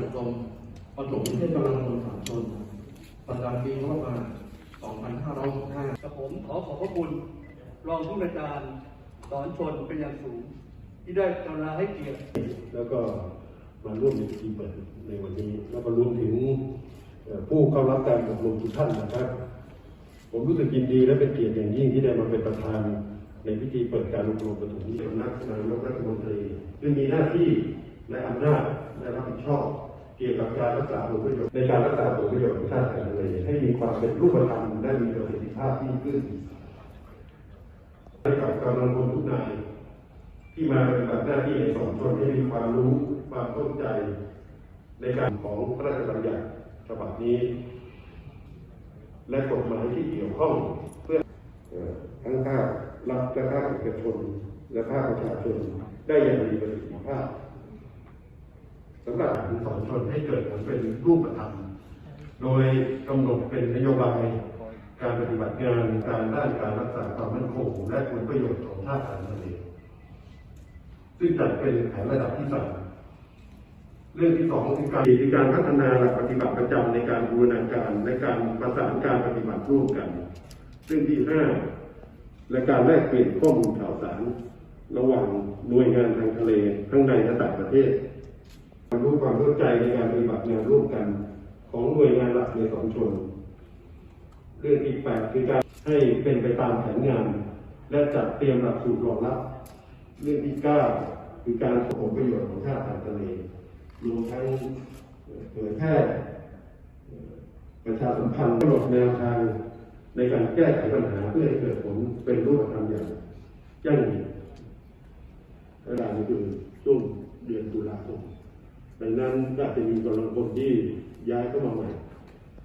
การกรมปฐมนิเทศกำลังพลสามชนประจำปีงบประมาณ2565กับผมขอขอบพระคุณ รองผู้อำนวยการสอนชนเป็นอย่างสูง ที่ได้กรุณาให้เกียรติ แล้วก็มาร่วมในพิธีเปิดในวันนี้ แล้วก็รวมถึงเอ่อผู้เข้ารับการอบรมทุกท่านนะครับ ผมรู้สึกยินดีและเป็นเกียรติอย่างยิ่งที่ได้มาเป็นประธานในพิธีเปิดการอบรมปฐมนิเทศสำนักนายกรัฐมนตรีซึ่งมีหน้าที่และอำนาจและรับผิดชอบ เกี่ยวกับการรักษาผลประโยชน์ในการรักษาผลประโยชน์ของชาติทะเลให้มีความเป็นรูปธรรมและมีประสิทธิภาพยิ่งขึ้นให้กับกำลังพลทุกนายที่มาปฏิบัติหน้าที่ในสองชนให้มีความรู้ความเข้าใจ ในการของพระราชบัญญัติฉบับนี้ และกฎหมายที่เกี่ยวข้องเพื่อเอ่อทั้งภาครัฐและภาคเอกชนและภาคประชาชนได้อย่างมีประสิทธิภาพ สำหรับสองชนให้เกิดผลเป็นรูปธรรม โดยกำหนดเป็นนโยบาย การปฏิบัติงานการด้านการรักษาความมั่นคงและผลประโยชน์ของชาติทางทะเลซึ่งจัดเป็นแผนระดับที่สามเรื่องที่สองคือการคือการพัฒนาหลักปฏิบัติประจำในการบูรณาการและการประสานการปฏิบัติร่วมกัน ซึ่งที่ห้าและการแลกเปลี่ยนข้อมูลข่าวสาร ระหว่างหน่วยงานทางทะเลทั้งในและต่างประเทศ ความรู้ความเข้าใจในการปฏิบัติงานร่วมกัน ของหน่วยงานหลักในสองชนเรื่องที่แปดคือการให้เป็นไปตามแผนงาน และจัดเตรียมหลักสูตรรองรับ เรื่องที่เก้าคือการส่งผลประโยชน์ของชาติทางทะเลรวมทั้งเผยแพร่ประชาสัมพันธ์กำหนดแนวทางในการแก้ไขปัญหาเพื่อให้เกิดผลเป็นรูปธรรมอย่างยั่งยืนเวลานี้คือช่วงเดือนตุลาคม ดังนั้นก็จะมีกำลังคนที่ย้ายเข้ามาใหม่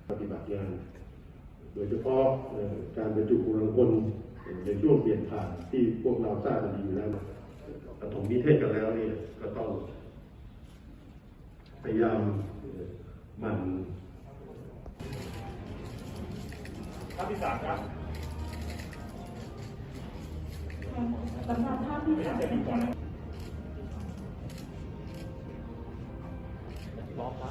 ปฏิบัติงาน โดยเฉพาะเอ่อการบรรจุกำลังคนเอ่อในช่วงเปลี่ยนผ่านที่พวกเราทราบกันดีอยู่แล้วปฐมนิเทศกันแล้วเนี่ยก็ต้องพยายามเอ่อหมันภาพที่สามครับสำหรับภาพที่สาม บอกคะ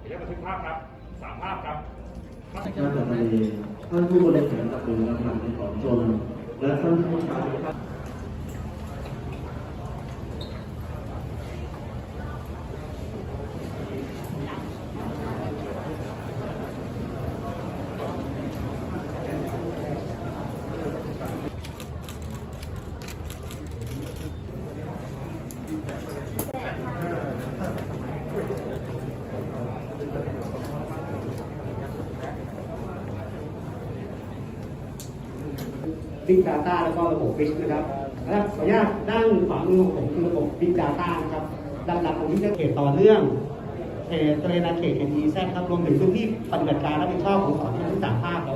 เดี๋ยวบันทึกภาพครับสามภาพครับท่าติทะธานท่านผู้บริหารกับหน่วยงานทารในของชนและท่านผู้ชมครับ Big Data แล้วก็ระบบ Fish นะครับแล้วขออนุญาตด้านขวามือของผมคือระบบ Big Data นะครับด้านหลังของนี้จะเขตต่อเนื่องเขตทะเลนาเขตเขต EZ ครับรวมถึงพื้นที่ปฏิบัติการรับผิดชอบของสองที่ทั้งสามภาคเรา